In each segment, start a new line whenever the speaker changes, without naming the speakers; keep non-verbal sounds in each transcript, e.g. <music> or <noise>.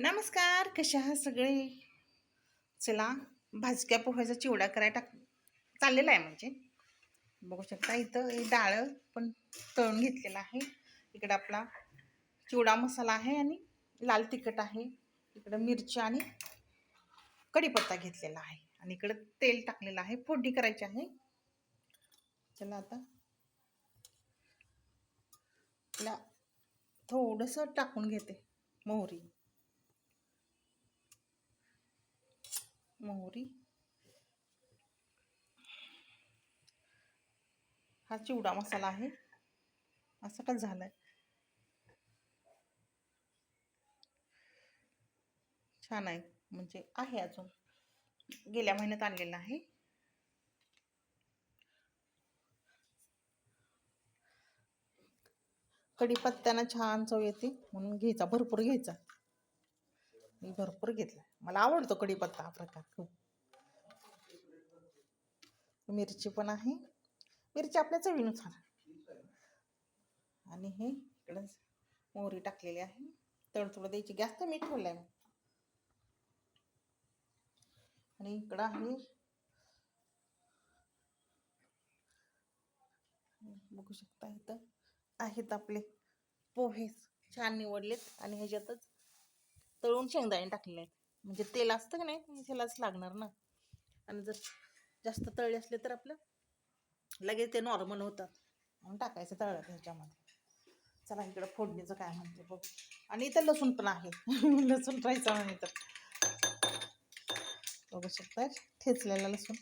नमस्कार कशा आहात सगळे? चला भाजक्या पोह्याचा चिवडा करायला टाक चाललेला आहे म्हणजे. बघू शकता इथं डाळ पण तळून घेतलेलं आहे. इकडं आपला चिवडा मसाला आहे आणि लाल तिखट आहे. इकडं मिरची आणि कढीपत्ता घेतलेला आहे. आणि इकडं तेल टाकलेलं आहे फोडणी करायची आहे. चला आता. आपल्या थोडंसं टाकून घेते मोहरी. मोहरी. हा चिवडा मसाला आहे. असं का झालंय. छान आहे. म्हणजे आहे अजून. गेल्या महिन्यात आणलेला आहे. कढीपत्त्यानं छान चव येते. म्हणून घ्यायचा. भरपूर घ्यायचा. मी भरपूर घेतला मला आवडतो कढीपत्ता हा प्रकार खूप. मिरची पण आहे. मिरची आपल्या चवीनुसार आणि हे इकडं मोहरी टाकलेली आहे. तडतोड द्यायची. गॅस तर मीठ ठेवलं आहे आणि इकडं आहे. बघू शकता इथं आहेत आपले पोहे छान निवडलेत. आणि ह्याच्यातच तळून शेंगदाणे टाकलेले आहेत म्हणजे तेल असतं का नाही? त्यालाच लागणार ना. आणि जर जास्त तळले असले तर आपलं लगेच ते नॉर्मल होतात. म्हणून टाकायचं तळलं ह्याच्यामध्ये चला इकडं फोडणीचं काय म्हणते बघ. आणि इथं लसूण पण आहे. <laughs> लसूण राहायचं म्हणे तर बघू शकता ठेचलेला लसूण.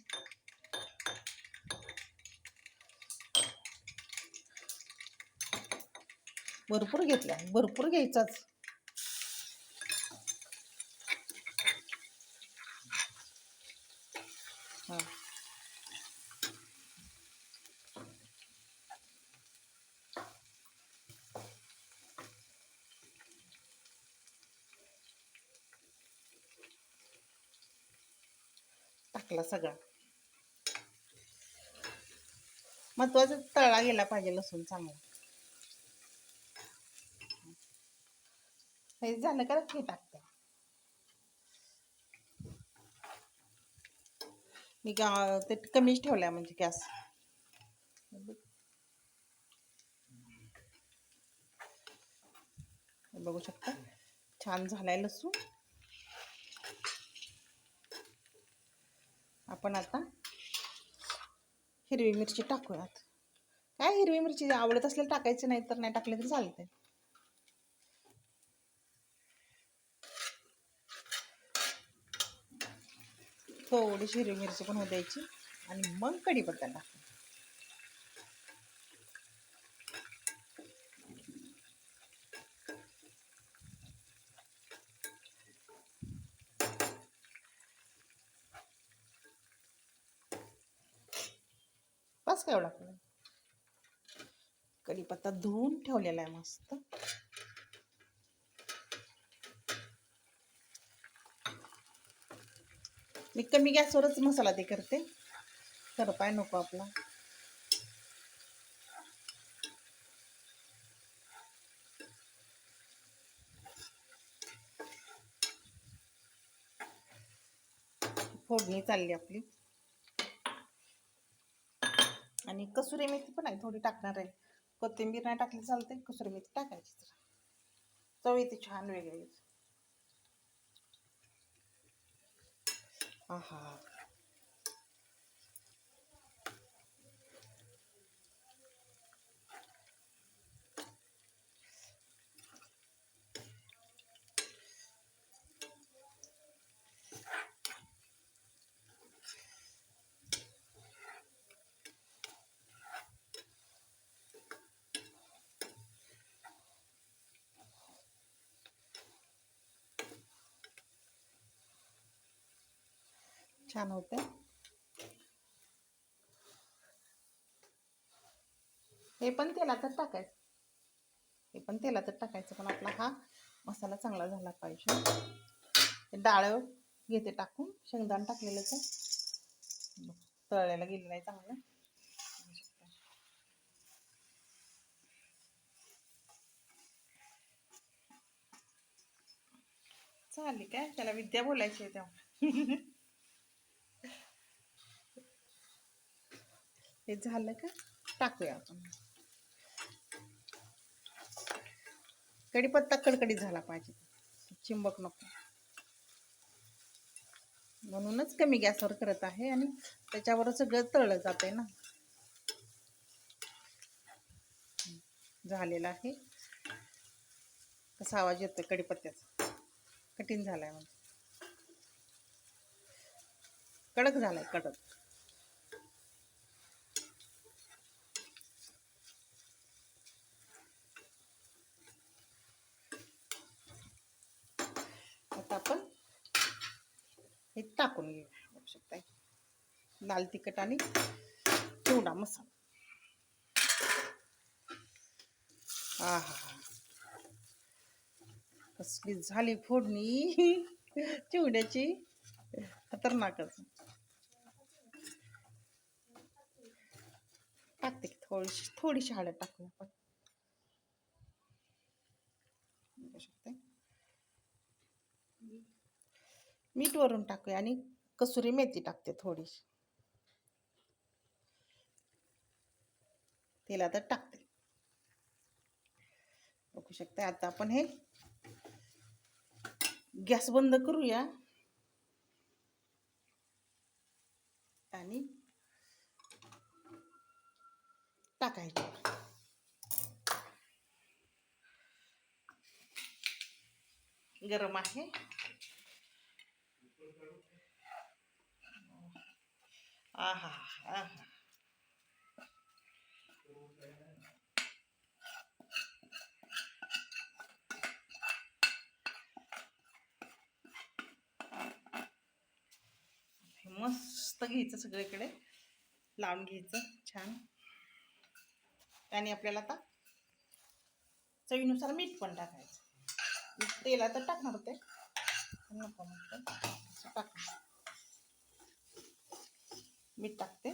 भरपूर घेतला भरपूर घ्यायचाच हा टाकला सगळा. महत्वाचं तळा गेला पाहिजे लसूण चांगला. हे झालं का हे टाकते. मी गा ते कमीच ठेवलाय म्हणजे गॅस. बघू शकता. छान झालाय लसूण. आपण आता हिरवी मिरची टाकूयात. काय हिरवी मिरची? आवडत असलेलं टाकायची नाही तर नाही टाकले तर चालते थोडीशी हिरवी मिरची पण होऊ द्यायची आणि मग कढीपत्ता टाक बस काय एवढा कढीपत्ता धुवून ठेवलेला आहे मस्त. मी कमी गॅसवरच मसाला ते करते. तर पाय नको आपला. फोडणी चालली आपली. आणि कसुरी मेथी पण आहे थोडी टाकणार आहे. कोथिंबीर नाही टाकली चालते कसुरी मेथी टाकायची तर चव येते छान वेगळी. आहा. छान होते हे पण तेलातच टाकायचं. हे पण तेलातच टाकायचं पण आपला हा मसाला चांगला झाला पाहिजे. डाळ घेते टाकून शेंगदाण टाकलेलंच आहे तळायला गेलेलं आहे चांगलं. चालली काय? त्याला विद्या बोलायची आहे तेव्हा. <laughs> हे झालं का? टाकूया आपण. कढीपत्ता कडकडीत झाला पाहिजे. चिंबक नको. म्हणूनच कमी गॅसवर करत आहे आणि त्याच्यावर सगळं तळलं जाते ना. झालेलं आहे. कसा आवाज येतोय कढीपत्त्याचा? कठीण झालाय म्हणजे. कडक झालाय कडक आता आपण हे टाकून घेऊ. शकताय. लाल तिखट आणि चिवडा मसाला. हा हा कसली झाली फोडणी. चिवड्याची. खतरनाकच टाकते की थोडीशी थोडीशी हळद टाकूया आपण. बघू शकताय मीठ वरून टाकूया आणि कसुरी मेथी टाकते थोडीशी. तेलात टाकते. बघू शकता आता आपण हे गॅस बंद करूया. आणि टाकायचे. गरम आहे. आहा आहा मस्त घ्यायचं सगळीकडे. लावून घ्यायचं छान. आणि आपल्याला आता चवीनुसार मीठ पण टाकायचं. तेला तर टाकणार होते. नको म्हटलं. टाकणार. मीठ टाकते.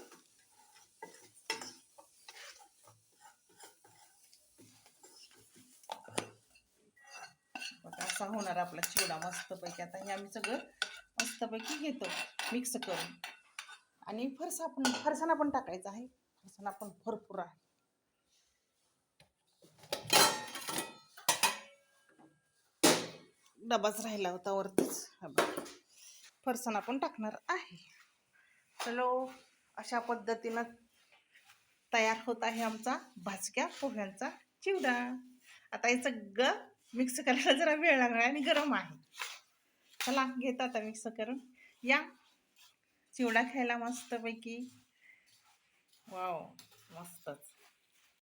असा होणार आपला चिवडा मस्तपैकी. आता हे आम्ही सगळं मस्तपैकी घेतो मिक्स करून. आणि फरसा पण फरसाणा पण टाकायचा आहे. फरसाणा पण भरपूर आहे. डबाच राहिला होता वरतीच. हा फरसाणा पण टाकणार आहे. चलो अशा पद्धतीनं तयार होत आहे आमचा भाजक्या पोह्यांचा चिवडा. आता हे सगळं मिक्स करायला जरा वेळ लागला आणि गरम आहे. चला घेत आता मिक्स करून. या. चिवडा खायला मस्तपैकी. वाव मस्तच.